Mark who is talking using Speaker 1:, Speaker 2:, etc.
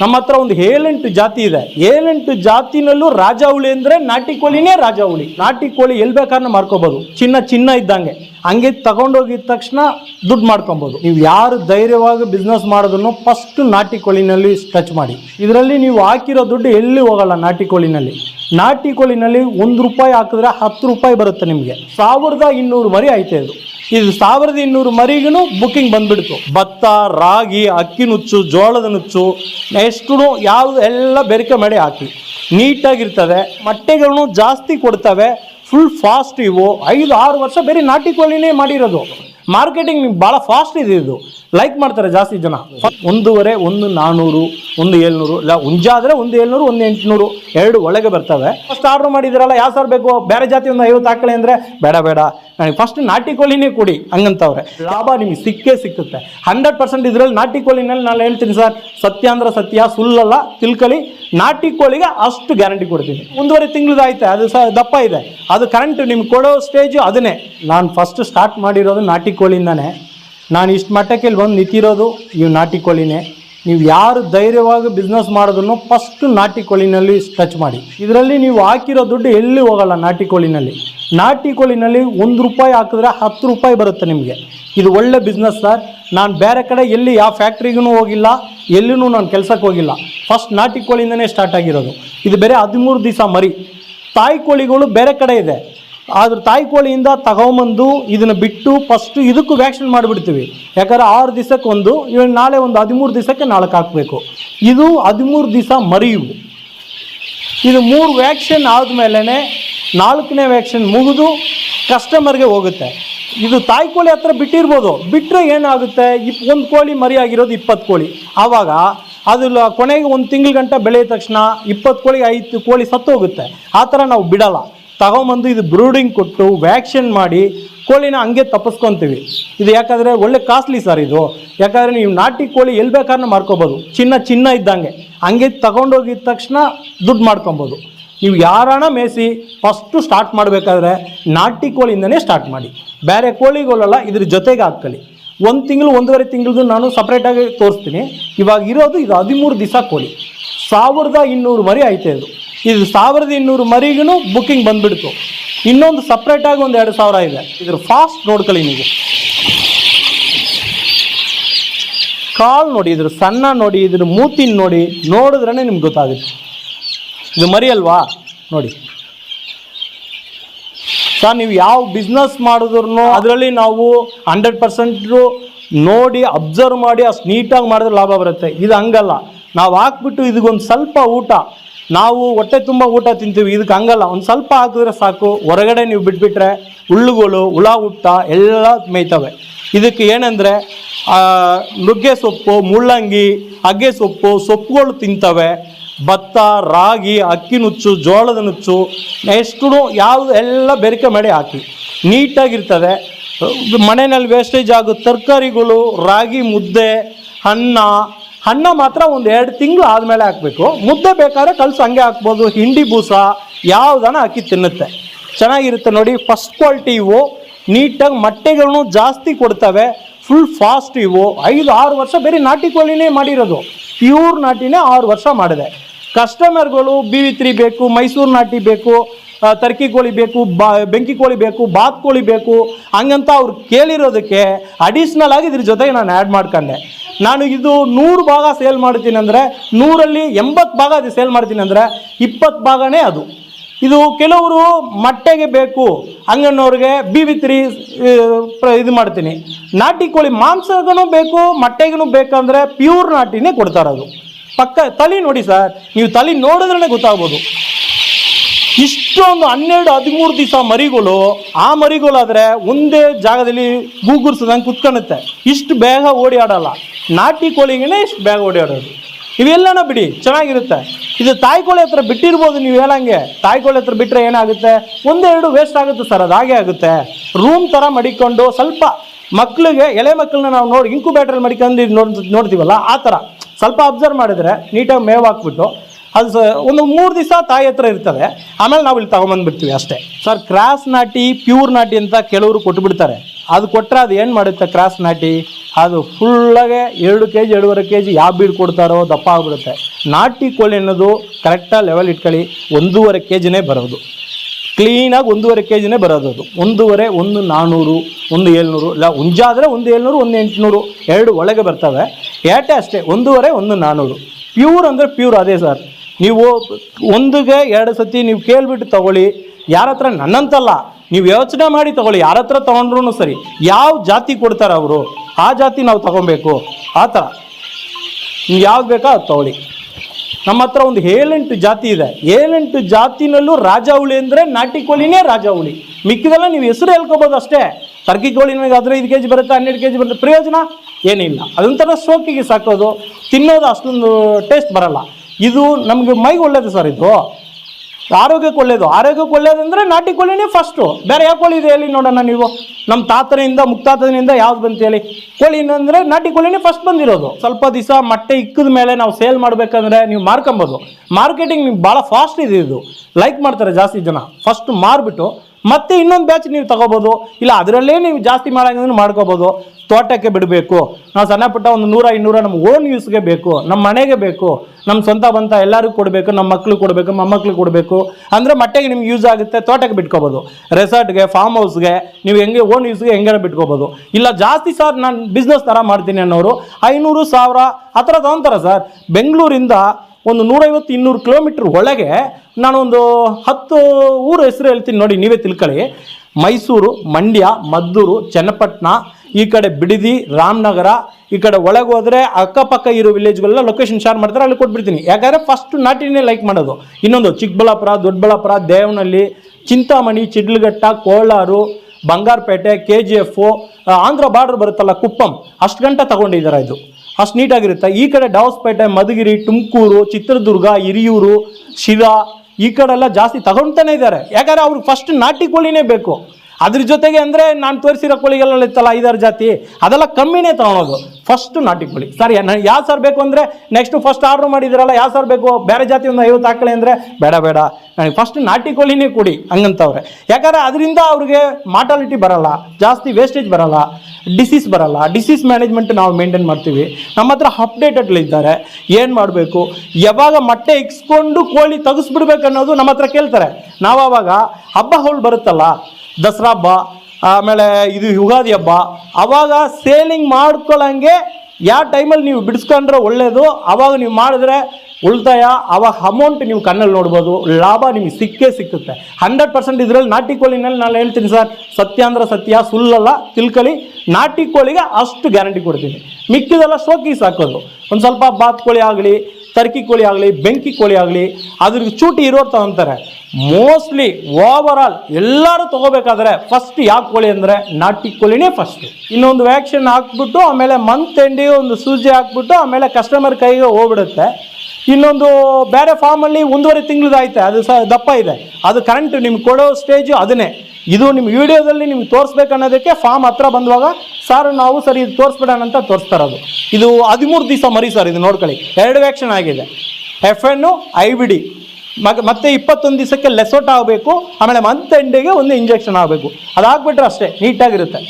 Speaker 1: ನಮ್ಮ ಹತ್ರ ಒಂದು ಏಳೆಂಟು ಜಾತಿ ಇದೆ. ಏಳೆಂಟು ಜಾತಿನಲ್ಲೂ ರಾಜ ಹುಳಿ ಅಂದ್ರೆ ನಾಟಿ ಕೋಳಿನೇ ರಾಜ ಹುಳಿ ನಾಟಿ ಕೋಳಿ ಎಲ್ಲಿ ಬೇಕಾದ್ರೆ ಮಾರ್ಕೋಬಹುದು ಚಿನ್ನ ಚಿನ್ನ ಇದ್ದಂಗೆ. ಹಂಗೆ ತಗೊಂಡೋಗಿದ ತಕ್ಷಣ ದುಡ್ಡು ಮಾಡ್ಕೊಬೋದು. ನೀವು ಯಾರು ಧೈರ್ಯವಾಗಿ ಬಿಸ್ನೆಸ್ ಮಾಡೋದನ್ನು ಫಸ್ಟ್ ನಾಟಿ ಕೋಳಿನಲ್ಲಿ ಟಚ್ ಮಾಡಿ. ಇದರಲ್ಲಿ ನೀವು ಹಾಕಿರೋ ದುಡ್ಡು ಎಲ್ಲಿ ಹೋಗಲ್ಲ ನಾಟಿ ಕೋಳಿನಲ್ಲಿ. ನಾಟಿ ಕೋಳಿನಲ್ಲಿ ಒಂದು ರೂಪಾಯಿ ಹಾಕಿದ್ರೆ ಹತ್ತು ರೂಪಾಯಿ ಬರುತ್ತೆ ನಿಮಗೆ. ಸಾವಿರದ ಇನ್ನೂರು ಮರಿ ಐತೆ ಇದು ಇದು ಸಾವಿರದ ಇನ್ನೂರು ಮರಿಗೂ ಬುಕ್ಕಿಂಗ್ ಬಂದ್ಬಿಡ್ತು. ಭತ್ತ, ರಾಗಿ, ಅಕ್ಕಿ ನುಚ್ಚು, ಜೋಳದ ನುಚ್ಚು ಎಷ್ಟು ಯಾವುದು ಎಲ್ಲ ಬೆರಕೆ ಮಾಡಿ ಹಾಕಿ. ನೀಟಾಗಿರ್ತವೆ ಮೊಟ್ಟೆಗಳನ್ನು ಜಾಸ್ತಿ ಕೊಡ್ತವೆ ಫುಲ್ ಫಾಸ್ಟ್ ಇವು. ಐದು, ಆರು ವರ್ಷ ಬೇರೆ ನಾಟಿ ಕೋಳಿನೇ ಮಾಡಿರೋದು. ಮಾರ್ಕೆಟಿಂಗ್ ಭಾಳ ಫಾಸ್ಟ್ ಇದೆ ಇದು. ಲೈಕ್ ಮಾಡ್ತಾರೆ ಜಾಸ್ತಿ ಜನ. ಒಂದೂವರೆ, ಒಂದು ನಾನ್ನೂರು ಒಂದು ಏಳ್ನೂರು, ಇಲ್ಲ ಉಂಜಾದ್ರೆ ಒಂದು ಏಳ್ನೂರು, ಒಂದು ಎಂಟುನೂರು, ಎರಡು ಒಳಗೆ ಬರ್ತವೆ. ಫಸ್ಟ್ ಆರ್ಡ್ರ್ ಮಾಡಿದಿರಲ್ಲ ಯಾವ ಸರ್ ಬೇಕು? ಬೇರೆ ಜಾತಿ ಒಂದು ಐವತ್ತು ಹಾಕಳಿ ಅಂದರೆ ಬೇಡ ಬೇಡ. ನನಗೆ ಫಸ್ಟ್ ನಾಟಿ ಕೋಳಿನೇ ಕೊಡಿ, ಹಂಗಂತವ್ರೆ. ಲಾಭ ನಿಮಗೆ ಸಿಕ್ಕೇ ಸಿಕ್ಕುತ್ತೆ. ಹಂಡ್ರೆಡ್ ಪರ್ಸೆಂಟ್ ಇದರಲ್ಲಿ ನಾಟಿ ಕೋಳಿನಲ್ಲಿ ನಾನು ಹೇಳ್ತೀನಿ ಸರ್, ಸತ್ಯ ಅಂದ್ರೆ ಸತ್ಯ, ಸುಳ್ಳಲ್ಲ, ತಿಳ್ಕೊಳ್ಳಿ. ನಾಟಿ ಕೋಳಿಗೆ ಅಷ್ಟು ಗ್ಯಾರಂಟಿ ಕೊಡ್ತೀನಿ. ಒಂದೂವರೆ ತಿಂಗಳದ್ದು ಆಯ್ತು, ಅದು ಸಹ ದಪ್ಪ ಇದೆ. ಅದು ಕರೆಂಟ್ ನಿಮ್ಗೆ ಕೊಡೋ ಸ್ಟೇಜು ಅದನ್ನೇ. ನಾನು ಫಸ್ಟ್ ಸ್ಟಾರ್ಟ್ ಮಾಡಿರೋದು ನಾಟಿ ಕೋಳಿಯಿಂದಾನೆ. ನಾನು ಇಷ್ಟು ಮಟ್ಟಕ್ಕೆ ಇಲ್ಲಿ ಬಂದು ನಿಂತಿರೋದು ಇವು ನಾಟಿ ಕೋಳಿನೇ. ನೀವು ಯಾರು ಧೈರ್ಯವಾಗಿ ಬಿಸ್ನೆಸ್ ಮಾಡೋದನ್ನು ಫಸ್ಟ್ ನಾಟಿ ಕೋಳಿನಲ್ಲಿ ಸ್ಟಚ್ ಮಾಡಿ. ಇದರಲ್ಲಿ ನೀವು ಹಾಕಿರೋ ದುಡ್ಡು ಎಲ್ಲಿ ಹೋಗಲ್ಲ ನಾಟಿ ಕೋಳಿನಲ್ಲಿ. ನಾಟಿ ಕೋಳಿನಲ್ಲಿ ಒಂದು ರೂಪಾಯಿ ಹಾಕಿದ್ರೆ ಹತ್ತು ರೂಪಾಯಿ ಬರುತ್ತೆ ನಿಮಗೆ. ಇದು ಒಳ್ಳೆ ಬಿಸ್ನೆಸ್ ಸರ್ ನಾನು ಬೇರೆ ಕಡೆ ಎಲ್ಲಿ ಯಾವ ಫ್ಯಾಕ್ಟ್ರಿಗೂ ಹೋಗಿಲ್ಲ, ಎಲ್ಲಿನೂ ನಾನು ಕೆಲಸಕ್ಕೆ ಹೋಗಿಲ್ಲ. ಫಸ್ಟ್ ನಾಟಿ ಕೋಳಿಯಿಂದನೇ ಸ್ಟಾರ್ಟ್ ಆಗಿರೋದು. ಇದು ಬೇರೆ ಹದಿಮೂರು ದಿವಸ ಮರಿ. ತಾಯಿ ಕೋಳಿಗಳು ಬೇರೆ ಕಡೆ ಇದೆ. ಆದ್ರೆ ತಾಯಿ ಕೋಳಿಯಿಂದ ತಗೊಂಬಂದು ಇದನ್ನು ಬಿಟ್ಟು ಫಸ್ಟ್ ಇದಕ್ಕೂ ವ್ಯಾಕ್ಸಿನ್ ಮಾಡಿಬಿಡ್ತೀವಿ. ಯಾಕಂದ್ರೆ ಆರು ದಿವಸಕ್ಕೆ ಒಂದು, ಇವಾಗ ನಾಳೆ ಒಂದು ಹದಿಮೂರು ದಿವಸಕ್ಕೆ ನಾಲ್ಕು ಹಾಕಬೇಕು. ಇದು ಹದಿಮೂರು ದಿವಸ ಮರಿಯುವು. ಇದು ಮೂರು ವ್ಯಾಕ್ಸಿನ್ ಆದಮೇಲೆ ನಾಲ್ಕನೇ ವ್ಯಾಕ್ಸಿನ್ ಮುಗಿದು ಕಸ್ಟಮರ್ಗೆ ಹೋಗುತ್ತೆ. ಇದು ತಾಯಿ ಕೋಳಿ ಹತ್ರ ಬಿಟ್ಟಿರ್ಬೋದು. ಬಿಟ್ಟರೆ ಏನಾಗುತ್ತೆ? ಇಪ್ ಒಂದು ಕೋಳಿ ಮರಿ ಆಗಿರೋದು ಇಪ್ಪತ್ತು ಕೋಳಿ. ಆವಾಗ ಅದು ಕೊನೆಗೆ ಒಂದು ತಿಂಗಳ ಗಂಟ ಬೆಳೆದ ತಕ್ಷಣ ಇಪ್ಪತ್ತು ಕೋಳಿಗೆ ಐದು ಕೋಳಿ ಸತ್ತೋಗುತ್ತೆ. ಆ ಥರ ನಾವು ಬಿಡಲ್ಲ. ತಗೊಂಬಂದು ಇದು ಬ್ರೂಡಿಂಗ್ ಕೊಟ್ಟು ವ್ಯಾಕ್ಸಿನ್ ಮಾಡಿ ಕೋಳಿನ ಹಂಗೆ ತಪ್ಪಿಸ್ಕೊತೀವಿ. ಇದು ಯಾಕಂದರೆ ಒಳ್ಳೆ ಕಾಸ್ಟ್ಲಿ ಸರ್ ಇದು. ಯಾಕಂದರೆ ನೀವು ನಾಟಿ ಕೋಳಿ ಎಲ್ಲಿ ಬೇಕಾದ್ರೂ ಮಾರ್ಕೋಬೋದು. ಚಿನ್ನ ಚಿನ್ನ ಇದ್ದಂಗೆ. ಹಂಗೆ ತಗೊಂಡೋಗಿದ ತಕ್ಷಣ ದುಡ್ಡು ಮಾಡ್ಕೊಬೋದು. ನೀವು ಯಾರಣ ಮೇಯಿಸಿ ಫಸ್ಟು ಸ್ಟಾರ್ಟ್ ಮಾಡಬೇಕಾದ್ರೆ ನಾಟಿ ಕೋಳಿಯಿಂದನೇ ಸ್ಟಾರ್ಟ್ ಮಾಡಿ. ಬೇರೆ ಕೋಳಿಗಳಲ್ಲ, ಇದ್ರ ಜೊತೆಗೆ ಹಾಕ್ಕಲಿ ಒಂದು ತಿಂಗಳು, ಒಂದೂವರೆ ತಿಂಗಳದು ನಾನು ಸಪ್ರೇಟಾಗಿ ತೋರಿಸ್ತೀನಿ. ಇವಾಗ ಇರೋದು ಇದು ಹದಿಮೂರು ದಿವಸ ಕೋಳಿ. ಸಾವಿರದ ಇನ್ನೂರು ಮರಿ ಐತೆ ಇದು. ಇದು ಸಾವಿರದ ಇನ್ನೂರು ಮರಿಗೂ ಬುಕ್ಕಿಂಗ್ ಬಂದ್ಬಿಡ್ತು. ಇನ್ನೊಂದು ಸಪ್ರೇಟಾಗಿ ಒಂದು ಎರಡು ಸಾವಿರ ಇದೆ. ಇದ್ರ ಫಾಸ್ಟ್ ನೋಡ್ಕೊಳ್ಳಿ ನೀವು. ಕಾಲ್ ನೋಡಿ, ಇದ್ರ ಸಣ್ಣ ನೋಡಿ, ಇದ್ರ ಮೂತಿನ ನೋಡಿ ನೋಡಿದ್ರೇ ನಿಮ್ಗೆ ಗೊತ್ತಾಗುತ್ತೆ. ಇದು ಮರಿ ಅಲ್ವಾ? ನೋಡಿ. ಸರ್, ನೀವು ಯಾವ ಬಿಸ್ನೆಸ್ ಮಾಡಿದ್ರು ಅದರಲ್ಲಿ ನಾವು ಹಂಡ್ರೆಡ್ ಪರ್ಸೆಂಟು ನೋಡಿ ಅಬ್ಸರ್ವ್ ಮಾಡಿ, ಅಷ್ಟು ನೀಟಾಗಿ ಮಾಡಿದ್ರೆ ಲಾಭ ಬರುತ್ತೆ. ಇದು ಹಂಗಲ್ಲ. ನಾವು ಹಾಕ್ಬಿಟ್ಟು ಇದಕ್ಕೊಂದು ಸ್ವಲ್ಪ ಊಟ. ನಾವು ಹೊಟ್ಟೆ ತುಂಬ ಊಟ ತಿಂತೀವಿ, ಇದಕ್ಕೆ ಹಂಗಲ್ಲ. ಒಂದು ಸ್ವಲ್ಪ ಹಾಕಿದ್ರೆ ಸಾಕು, ಹೊರಗಡೆ ನೀವು ಬಿಟ್ಬಿಟ್ರೆ ಹುಳುಗಳು ಹುಳ ಹುಟ್ಟ ಎಲ್ಲ ಮೇಯ್ತವೆ. ಇದಕ್ಕೆ ಏನಂದರೆ ನುಗ್ಗೆ ಸೊಪ್ಪು, ಮುಳ್ಳಂಗಿ ಅಗ್ಗೆ ಸೊಪ್ಪು, ಸೊಪ್ಪುಗಳು ತಿಂತವೆ. ಭತ್ತ, ರಾಗಿ, ಅಕ್ಕಿ ನುಚ್ಚು, ಜೋಳದ ನುಚ್ಚು ಎಷ್ಟು ಯಾವುದು ಎಲ್ಲ ಬೆರಕೆ ಮಾಡಿ ಹಾಕಿ. ನೀಟಾಗಿರ್ತದೆ. ಮನೆಯಲ್ಲಿ ವೇಸ್ಟೇಜ್ ಆಗೋ ತರಕಾರಿಗಳು, ರಾಗಿ, ಮುದ್ದೆ, ಅನ್ನ ಅನ್ನ ಮಾತ್ರ ಒಂದು ಎರಡು ತಿಂಗಳು ಆದಮೇಲೆ ಹಾಕಬೇಕು. ಮುದ್ದೆ ಬೇಕಾದ್ರೆ ಕಲಸು, ಹಂಗೆ ಹಾಕ್ಬೋದು. ಹಿಂಡಿ ಬೂಸ ಯಾವುದನ್ನ ಹಾಕಿ ತಿನ್ನುತ್ತೆ. ಚೆನ್ನಾಗಿರುತ್ತೆ ನೋಡಿ ಫಸ್ಟ್ ಕ್ವಾಲಿಟಿ ಇವು. ನೀಟಾಗಿ ಮೊಟ್ಟೆಗಳನ್ನು ಜಾಸ್ತಿ ಕೊಡ್ತವೆ. ಫುಲ್ ಫಾಸ್ಟ್ ಇವು. ಐದು, ಆರು ವರ್ಷ ಬೇರೆ ನಾಟಿ ಕೋಳಿನೇ ಮಾಡಿರೋದು. ಪ್ಯೂರ್ ನಾಟಿನೇ ಆರು ವರ್ಷ ಮಾಡಿದೆ. ಕಸ್ಟಮರ್ಗಳು ಬಿ ವಿ ತ್ರೀ ಬೇಕು, ಮೈಸೂರು ನಾಟಿ ಬೇಕು ತರ್ಕಿ ಕೋಳಿ ಬೇಕು, ಬಾ, ಬೆಂಕಿ ಕೋಳಿ ಬೇಕು, ಬಾತ್ ಕೋಳಿ ಬೇಕು. ಹಂಗಂತ ಅವ್ರು ಕೇಳಿರೋದಕ್ಕೆ ಅಡಿಷ್ನಲ್ ಆಗಿ ಇದ್ರ ಜೊತೆಗೆ ನಾನು ಆ್ಯಡ್ ಮಾಡ್ಕೊಂಡೆ. ನಾನು ಇದು ನೂರು ಭಾಗ ಸೇಲ್ ಮಾಡ್ತೀನಿ ಅಂದರೆ ನೂರಲ್ಲಿ ಎಂಬತ್ತು ಭಾಗ ಅದು ಸೇಲ್ ಮಾಡ್ತೀನಿ ಅಂದರೆ ಇಪ್ಪತ್ತು ಭಾಗನೇ ಅದು. ಇದು ಕೆಲವರು ಮೊಟ್ಟೆಗೆ ಬೇಕು ಹಂಗನ್ನೋರಿಗೆ ಬಿ ತ್ರೀ ಇದು ಮಾಡ್ತೀನಿ. ನಾಟಿ ಕೋಳಿ ಮಾಂಸಗೂ ಬೇಕು ಮೊಟ್ಟೆಗೂ ಬೇಕಂದರೆ ಪ್ಯೂರ್ ನಾಟಿನೇ ಕೊಡ್ತಾರೆ ಅದು. ಪಕ್ಕ ತಲೆ ನೋಡಿ ಸರ್, ನೀವು ತಲೆ ನೋಡಿದ್ರೇ ಗೊತ್ತಾಗ್ಬೋದು. ಇಷ್ಟೊಂದು ಹನ್ನೆರಡು, ಹದಿಮೂರು ದಿವಸ ಮರಿಗಳು, ಆ ಮರಿಗಳಾದರೆ ಒಂದೇ ಜಾಗದಲ್ಲಿ ಗೂಗುರ್ಸದಂಗೆ ಕುತ್ಕೊಳುತ್ತೆ ಇಷ್ಟು ಬೇಗ ಓಡಿ ಓಡಿಯಾಡಲ್ಲ ನಾಟಿ ಕೋಳಿಗೇ ಇಷ್ಟು ಬೇಗ ಓಡಾಡೋದು ಇವೆಲ್ಲನ ಬಿಡಿ, ಚೆನ್ನಾಗಿರುತ್ತೆ. ಇದು ತಾಯಿ ಕೋಳಿ ಹತ್ರ ಬಿಟ್ಟಿರ್ಬೋದು ನೀವು ಹೇಳಂಗೆ. ತಾಯಿ ಕೋಳಿ ಹತ್ರ ಬಿಟ್ಟರೆ ಏನಾಗುತ್ತೆ? ಒಂದೆರಡು ವೇಸ್ಟ್ ಆಗುತ್ತೆ ಸರ್, ಅದು ಹಾಗೆ ಆಗುತ್ತೆ. ರೂಮ್ ಥರ ಮಡಿಕೊಂಡು ಸ್ವಲ್ಪ ಮಕ್ಕಳಿಗೆ ಎಳೆ ಮಕ್ಕಳನ್ನ ನಾವು ನೋಡಿ ಇನ್ಕ್ಯುಬೇಟ್ರಲ್ಲಿ ಮಡಿಕೊಂಡು ನೋಡ್, ನೋಡ್ತೀವಲ್ಲ, ಆ ಥರ ಸ್ವಲ್ಪ ಅಬ್ಸರ್ವ್ ಮಾಡಿದರೆ ನೀಟಾಗಿ ಮೇವು ಹಾಕ್ಬಿಟ್ಟು, ಅದು ಸ, ಒಂದು ಮೂರು ದಿವಸ ತಾಯಿ ಹತ್ರ ಇರ್ತವೆ. ಆಮೇಲೆ ನಾವು ಇಲ್ಲಿ ತೊಗೊಂಬಂದ್ಬಿಡ್ತೀವಿ ಅಷ್ಟೇ. ಸರ್, ಕ್ರಾಸ್ ನಾಟಿ ಪ್ಯೂರ್ ನಾಟಿ ಅಂತ ಕೆಲವರು ಕೊಟ್ಟುಬಿಡ್ತಾರೆ ಅದು ಕೊಟ್ಟರೆ ಅದು ಏನು ಮಾಡುತ್ತೆ ಕ್ರಾಸ್ ನಾಟಿ? ಅದು ಫುಲ್ಲಾಗೆ ಎರಡು ಕೆ ಜಿ ಎರಡೂವರೆ ಕೆ ಜಿ ಯಾವ ಬೀಡ್ ಕೊಡ್ತಾರೋ ದಪ್ಪ ಆಗಿಬಿಡುತ್ತೆ. ನಾಟಿ ಕೋಳಿ ಅನ್ನೋದು ಕರೆಕ್ಟಾಗಿ ಲೆವೆಲ್ ಇಟ್ಕೊಳ್ಳಿ, ಒಂದೂವರೆ ಕೆ ಜಿನೇ ಬರೋದು ಕ್ಲೀನಾಗಿ ಒಂದೂವರೆ ಕೆ ಜಿನೇ ಬರೋದು ಅದು. ಒಂದೂವರೆ, ಒಂದು ನಾನ್ನೂರು ಒಂದು ಏಳ್ನೂರು, ಇಲ್ಲ ಹುಂಜಾದರೆ ಒಂದು ಏಳ್ನೂರು, ಒಂದು ಎಂಟುನೂರು, ಎರಡು ಒಳಗೆ ಬರ್ತವೆ. ಏಟೆ ಅಷ್ಟೇ, ಒಂದೂವರೆ, ಒಂದು ನಾನ್ನೂರು ಪ್ಯೂರ್ ಅಂದರೆ ಪ್ಯೂರ್ ಅದೇ ಸರ್ ನೀವು ಒಂದಿಗೆ ಎರಡು ಸತಿ ನೀವು ಕೇಳಿಬಿಟ್ಟು ತಗೊಳ್ಳಿ. ಯಾರ ಹತ್ರ? ನನ್ನಂತಲ್ಲ. ನೀವು ಯೋಚನೆ ಮಾಡಿ ತಗೊಳ್ಳಿ. ಯಾರ ಹತ್ರ ತೊಗೊಂಡ್ರು ಸರಿ. ಯಾವ ಜಾತಿ ಕೊಡ್ತಾರೆ ಅವರು? ಆ ಜಾತಿ ನಾವು ತಗೊಬೇಕು. ಆ ಥರ ಯಾವ್ದು ಬೇಕೋ ಅದು ತಗೊಳ್ಳಿ. ನಮ್ಮ ಹತ್ರ ಒಂದು ಏಳೆಂಟು ಜಾತಿ ಇದೆ. ಏಳೆಂಟು ಜಾತಿನಲ್ಲೂ ರಾಜ ಹುಳಿ ಅಂದರೆ ನಾಟಿ ಕೋಳಿನೇ ರಾಜ ಹುಳಿ. ಮಿಕ್ಕಿದೆಲ್ಲ ನೀವು ಹೆಸರು ಹೇಳ್ಕೊಬೋದು ಅಷ್ಟೇ. ಟರ್ಕಿ ಕೋಳಿ ನಿಮಗೆ ಹದಿನೈದು ಕೆ ಜಿ ಬರುತ್ತೆ, ಹನ್ನೆರಡು ಕೆ ಜಿ ಬರುತ್ತೆ. ಪ್ರಯೋಜನ ಏನಿಲ್ಲ. ಅದೊಂಥರ ಶೋಕಿಗೆ ಸಾಕೋದು. ತಿನ್ನೋದು ಅಷ್ಟೊಂದು ಟೇಸ್ಟ್ ಬರಲ್ಲ. ಇದು ನಮಗೆ ಮೈಗೆ ಒಳ್ಳೇದು ಸರ್ ಇದು. ಆರೋಗ್ಯಕ್ಕೆ ಒಳ್ಳೇದು. ಆರೋಗ್ಯಕ್ಕೆ ಒಳ್ಳೇದಂದರೆ ನಾಟಿ ಕೋಳಿನೇ ಫಸ್ಟು ಬೇರೆ ಯಾವ ಕೋಳಿ ಇದೆ ಹೇಳಿ ನೋಡೋಣ ನೀವು. ನಮ್ಮ ತಾತನಿಂದ, ಮುಕ್ತಾತನಿಂದ ಯಾವ್ದು ಬಂತು ಹೇಳಿ. ಕೋಳಿ ಅಂದರೆ ನಾಟಿ ಕೋಳಿನೇ ಫಸ್ಟ್ ಬಂದಿರೋದು. ಸ್ವಲ್ಪ ದಿವಸ ಮೊಟ್ಟೆ ಇಕ್ಕದ ಮೇಲೆ ನಾವು ಸೇಲ್ ಮಾಡಬೇಕಂದ್ರೆ ನೀವು ಮಾರ್ಕೊಬೋದು. ಮಾರ್ಕೆಟಿಂಗ್ ನಿಮ್ಗೆ ಭಾಳ ಫಾಸ್ಟ್ ಇದೆ ಇದು. ಲೈಕ್ ಮಾಡ್ತಾರೆ ಜಾಸ್ತಿ ಜನ. ಫಸ್ಟ್ ಮಾರ್ಬಿಟ್ಟು ಮತ್ತೆ ಇನ್ನೊಂದು ಬ್ಯಾಚ್ ನೀವು ತಗೋಬೋದು. ಇಲ್ಲ, ಅದರಲ್ಲೇ ನೀವು ಜಾಸ್ತಿ ಮಾಡೋಂಗಂದ್ರೆ ಮಾಡ್ಕೋಬೋದು. ತೋಟಕ್ಕೆ ಬಿಡಬೇಕು. ನಾವು ಸಣ್ಣ ಪುಟ್ಟ ಒಂದು ನೂರ, ಇನ್ನೂರ ನಮ್ಮ ಓನ್ ಯೂಸ್ಗೆ ಬೇಕು. ನಮ್ಮ ಮನೆಗೆ ಬೇಕು. ನಮ್ಮ ಸ್ವಂತ ಬಂತ ಎಲ್ಲರಿಗೂ ಕೊಡಬೇಕು ನಮ್ಮ ಮಕ್ಳಿಗೆ ಕೊಡಬೇಕು, ಮೊಮ್ಮಕ್ಳಿಗೆ ಕೊಡಬೇಕು. ಅಂದರೆ ಮಟ್ಟೆಗೆ ನಿಮ್ಗೆ ಯೂಸ್ ಆಗುತ್ತೆ, ತೋಟಕ್ಕೆ ಬಿಟ್ಕೋಬೋದು. ರೆಸಾರ್ಟ್ಗೆ ಫಾರ್ಮ್ ಹೌಸ್ಗೆ ನೀವು ಹೆಂಗೆ ಓನ್ ಯೂಸ್ಗೆ ಹೆಂಗಾರ ಬಿಟ್ಕೋಬೋದು. ಇಲ್ಲ, ಜಾಸ್ತಿ ಸರ್ ನಾನು ಬಿಸ್ನೆಸ್ ಥರ ಮಾಡ್ತೀನಿ ಅನ್ನೋರು ಐನೂರು, ಸಾವಿರ ಆ ಥರ ತಗೊಂತಾರೆ ಸರ್ ಬೆಂಗಳೂರಿಂದ ಒಂದು ನೂರೈವತ್ತು ಇನ್ನೂರು ಕಿಲೋಮೀಟ್ರ್ ಒಳಗೆ ನಾನೊಂದು ಹತ್ತು ಊರು ಹೆಸರು ಹೇಳ್ತೀನಿ ನೋಡಿ, ನೀವೇ ತಿಳ್ಕೊಳ್ಳಿ. ಮೈಸೂರು, ಮಂಡ್ಯ, ಮದ್ದೂರು, ಚನ್ನಪಟ್ಟಣ, ಈ ಕಡೆ ಬಿಡದಿ, ರಾಮನಗರ, ಈ ಕಡೆ ಒಳಗೆ ಹೋದರೆ ಅಕ್ಕಪಕ್ಕ ಇರೋ ವಿಲೇಜ್ಗಳೆಲ್ಲ ಲೊಕೇಶನ್ ಶೇರ್ ಮಾಡ್ತಾರೆ, ಅಲ್ಲಿ ಕೊಟ್ಬಿಡ್ತೀನಿ. ಯಾಕಂದರೆ ಫಸ್ಟ್ ನಾಟಿನೇ ಲೈಕ್ ಮಾಡೋದು. ಇನ್ನೊಂದು Chikkaballapur, Doddaballapur, Devanahalli, Chintamani, Chidlaghatta, Kolar, Bangarapete K G F Andhra border ಬರುತ್ತಲ್ಲ, ಕುಪ್ಪಂ. ಅಷ್ಟು ಗಂಟೆ ತಗೊಂಡಿದ್ದಾರೆ ಇದು. ಅಷ್ಟು ನೀಟಾಗಿರುತ್ತೆ ಈ ಕಡೆ ಡಾವಸ್ಪೇಟೆ ಮಧುಗಿರಿ, ತುಮಕೂರು, ಚಿತ್ರದುರ್ಗ, ಹಿರಿಯೂರು, ಶಿರಾ, ಈ ಕಡೆ ಎಲ್ಲ ಜಾಸ್ತಿ ತಗೊಳ್ತಾನೆ ಇದ್ದಾರೆ. ಯಾಕಂದರೆ ಅವ್ರಿಗೆ ಫಸ್ಟ್ ನಾಟಿ ಕೋಳಿನೇ ಬೇಕು. ಅದ್ರ ಜೊತೆಗೆ ಅಂದರೆ ನಾನು ತೋರಿಸಿರೋ ಕೋಳಿಗಳೆಲ್ಲ ಇತ್ತಲ್ಲ, ಐದಾರು ಜಾತಿ, ಅದೆಲ್ಲ ಕಮ್ಮಿನೇ ತಗೊಳೋದು. ಫಸ್ಟ್ ನಾಟಿ ಕೋಳಿ. ಸರ್ ಯಾವ ಸರ್ ಬೇಕು ಅಂದರೆ ನೆಕ್ಸ್ಟ್ ಫಸ್ಟ್ ಆರ್ಡ್ರ್ ಮಾಡಿದಿರಲ್ಲ ಯಾವ ಸರ್ ಬೇಕು? ಬೇರೆ ಜಾತಿ ಒಂದು ಐವತ್ತು ಹಾಕಳಿ ಅಂದರೆ ಬೇಡ ಬೇಡ. ನನಗೆ ಫಸ್ಟ್ ನಾಟಿ ಕೋಳಿನೇ ಕೊಡಿ, ಹಂಗಂತವ್ರೆ. ಯಾಕಂದರೆ ಅದರಿಂದ ಅವ್ರಿಗೆ ಮಾರ್ಟಾಲಿಟಿ ಬರಲ್ಲ, ಜಾಸ್ತಿ ವೇಸ್ಟೇಜ್ ಬರಲ್ಲ. ಡಿಸೀಸ್ ಬರಲ್ಲ. ಡಿಸೀಸ್ ಮ್ಯಾನೇಜ್ಮೆಂಟ್ ನಾವು ಮೇಂಟೈನ್ ಮಾಡ್ತೀವಿ. ನಮ್ಮ ಹತ್ರ ಅಪ್ಡೇಟೆಡ್ ಇದ್ದಾರೆ. ಏನು ಮಾಡಬೇಕು? ಯಾವಾಗ ಮೊಟ್ಟೆ ಇಕ್ಸ್ಕೊಂಡು ಕೋಳಿ ತೆಗೆಸ್ಬಿಡ್ಬೇಕು ಅನ್ನೋದು ನಮ್ಮ ಹತ್ರ ಕೇಳ್ತಾರೆ. ನಾವು ಆವಾಗ ಹಬ್ಬ ಹೋಳು ಬರುತ್ತಲ್ಲ, ದಸರಾ ಹಬ್ಬ, ಆಮೇಲೆ ಇದು ಯುಗಾದಿ ಹಬ್ಬ ಆವಾಗ ಸೇಲಿಂಗ್ ಮಾಡ್ಕೊಳ್ಳಂಗೆ ಯಾವ ಟೈಮಲ್ಲಿ ನೀವು ಬಿಡಿಸ್ಕೊಂಡ್ರೆ ಒಳ್ಳೆಯದು ಅವಾಗ ನೀವು ಮಾಡಿದ್ರೆ ಉಳಿತಾಯ, ಅವ ಅಮೌಂಟ್ ನೀವು ಕಣ್ಣಲ್ಲಿ ನೋಡ್ಬೋದು, ಲಾಭ ನಿಮಗೆ ಸಿಕ್ಕೇ ಸಿಕ್ಕುತ್ತೆ. ಹಂಡ್ರೆಡ್ ಪರ್ಸೆಂಟ್ ಇದರಲ್ಲಿ ನಾಟಿ ಕೋಳಿನಲ್ಲಿ ನಾನು ಹೇಳ್ತೀನಿ ಸರ್, ಸತ್ಯ ಅಂದ್ರೆ ಸತ್ಯ, ಸುಳ್ಳಲ್ಲ, ತಿಳ್ಕೊಳ್ಳಿ. ನಾಟಿ ಕೋಳಿಗೆ ಅಷ್ಟು ಗ್ಯಾರಂಟಿ ಕೊಡ್ತೀನಿ. ಮಿಕ್ಕಿದೆಲ್ಲ ಸೋಕಿ ಸಾಕೋದು. ಒಂದು ಸ್ವಲ್ಪ ಬಾತ್ ಕೋಳಿ ಆಗಲಿ, ಟರ್ಕಿ ಕೋಳಿ ಆಗಲಿ, ಬೆಂಕಿ ಕೋಳಿ ಆಗಲಿ, ಅದ್ರಿಗೆ ಚೂಟಿ ಇರೋರು ತಗೊಂತಾರೆ. ಮೋಸ್ಟ್ಲಿ ಓವರ್ ಎಲ್ಲರೂ ತಗೋಬೇಕಾದ್ರೆ ಫಸ್ಟ್ ಯಾವ ಕೋಳಿ ಅಂದರೆ ನಾಟಿ ಕೋಳಿನೇ ಫಸ್ಟ್ ಇನ್ನೊಂದು ವ್ಯಾಕ್ಸಿನ್ ಹಾಕ್ಬಿಟ್ಟು, ಆಮೇಲೆ ಮಂತ್ ಎಂಡಿಗೆ ಒಂದು ಸೂಜಿ ಹಾಕ್ಬಿಟ್ಟು, ಆಮೇಲೆ ಕಸ್ಟಮರ್ ಕೈಗೆ ಹೋಗ್ಬಿಡುತ್ತೆ. ಇನ್ನೊಂದು ಬೇರೆ ಫಾರ್ಮಲ್ಲಿ ಒಂದೂವರೆ ತಿಂಗಳದಾಯ್ತೆ, ಅದು ಸ ದಪ್ಪ ಇದೆ. ಅದು ಕರೆಂಟ್ ನಿಮ್ಗೆ ಕೊಡೋ ಸ್ಟೇಜು ಅದನ್ನೇ. ಇದು ನಿಮ್ಮ ವಿಡಿಯೋದಲ್ಲಿ ನಿಮ್ಗೆ ತೋರಿಸ್ಬೇಕನ್ನೋದಕ್ಕೆ ಫಾರ್ಮ್ ಹತ್ರ ಬಂದುವಾಗ, ಸರ್, ನಾವು ಸರಿ ಇದು ತೋರಿಸ್ಬಿಡೋಣ ಅಂತ ತೋರಿಸ್ತಾರದು ಇದು ಹದಿಮೂರು ದಿವಸ ಮರಿ ಸರ್ ಇದು ನೋಡ್ಕೊಳ್ಳಿ. ಎರಡು ವ್ಯಾಕ್ಷನ್ ಆಗಿದೆ. ಎಫ್ ಎನ್ನು ಐ ಬಿ ಡಿ ಮತ್ತೆ ಇಪ್ಪತ್ತೊಂದು ದಿವಸಕ್ಕೆ ಲೆಸೋಟ್ ಆಗಬೇಕು, ಆಮೇಲೆ ಮಂತ್ ಎಂಡಿಗೆ ಒಂದು ಇಂಜೆಕ್ಷನ್ ಆಗಬೇಕು. ಅದಾಗ್ಬಿಟ್ರೆ ಅಷ್ಟೇ ನೀಟಾಗಿರುತ್ತೆ